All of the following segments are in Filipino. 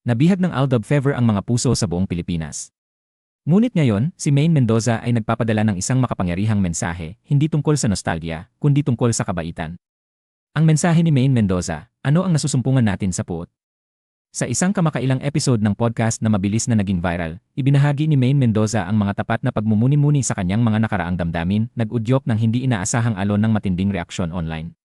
Nabihag ng Aldab Fever ang mga puso sa buong Pilipinas. Ngunit ngayon, si Maine Mendoza ay nagpapadala ng isang makapangyarihang mensahe, hindi tungkol sa nostalgia, kundi tungkol sa kabaitan. Ang mensahe ni Maine Mendoza, ano ang nasusumpungan natin sa puot? Sa isang kamakailang episode ng podcast na mabilis na naging viral, ibinahagi ni Maine Mendoza ang mga tapat na pagmumuni-muni sa kanyang mga nakaraang damdamin, nag-udyok ng hindi inaasahang alon ng matinding reaksyon online.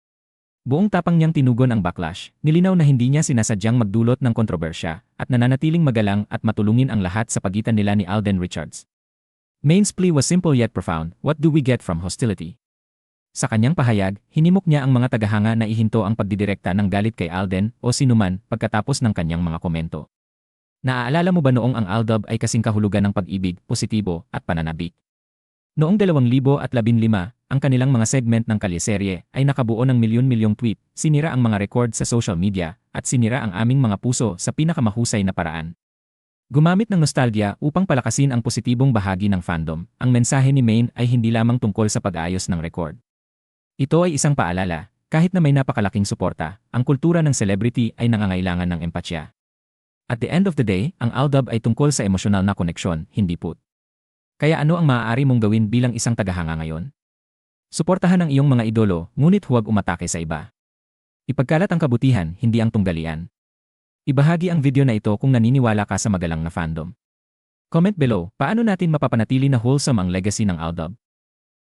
Buong tapang niyang tinugon ang backlash, nilinaw na hindi niya sinasadyang magdulot ng kontrobersya, at nananatiling magalang at matulungin ang lahat sa pagitan nila ni Alden Richards. Main's plea was simple yet profound, what do we get from hostility? Sa kanyang pahayag, hinimok niya ang mga tagahanga na ihinto ang pagdidirekta ng galit kay Alden o sinuman pagkatapos ng kanyang mga komento. Naaalala mo ba noong ang Aldab ay kasing kahulugan ng pag-ibig, positibo, at pananabik? Noong 2015, ang kanilang mga segment ng kalyeserye ay nakabuo ng milyon-milyong tweet, sinira ang mga record sa social media, at sinira ang aming mga puso sa pinakamahusay na paraan. Gumamit ng nostalgia upang palakasin ang positibong bahagi ng fandom, ang mensahe ni Maine ay hindi lamang tungkol sa pag-ayos ng record. Ito ay isang paalala, kahit na may napakalaking suporta, ang kultura ng celebrity ay nangangailangan ng empatya. At the end of the day, ang Aldab ay tungkol sa emosyonal na koneksyon, hindi put. Kaya ano ang maaari mong gawin bilang isang tagahanga ngayon? Suportahan ang iyong mga idolo, ngunit huwag umatake sa iba. Ipagkalat ang kabutihan, hindi ang tunggalian. Ibahagi ang video na ito kung naniniwala ka sa magalang na fandom. Comment below, paano natin mapapanatili na wholesome ang legacy ng Aldab?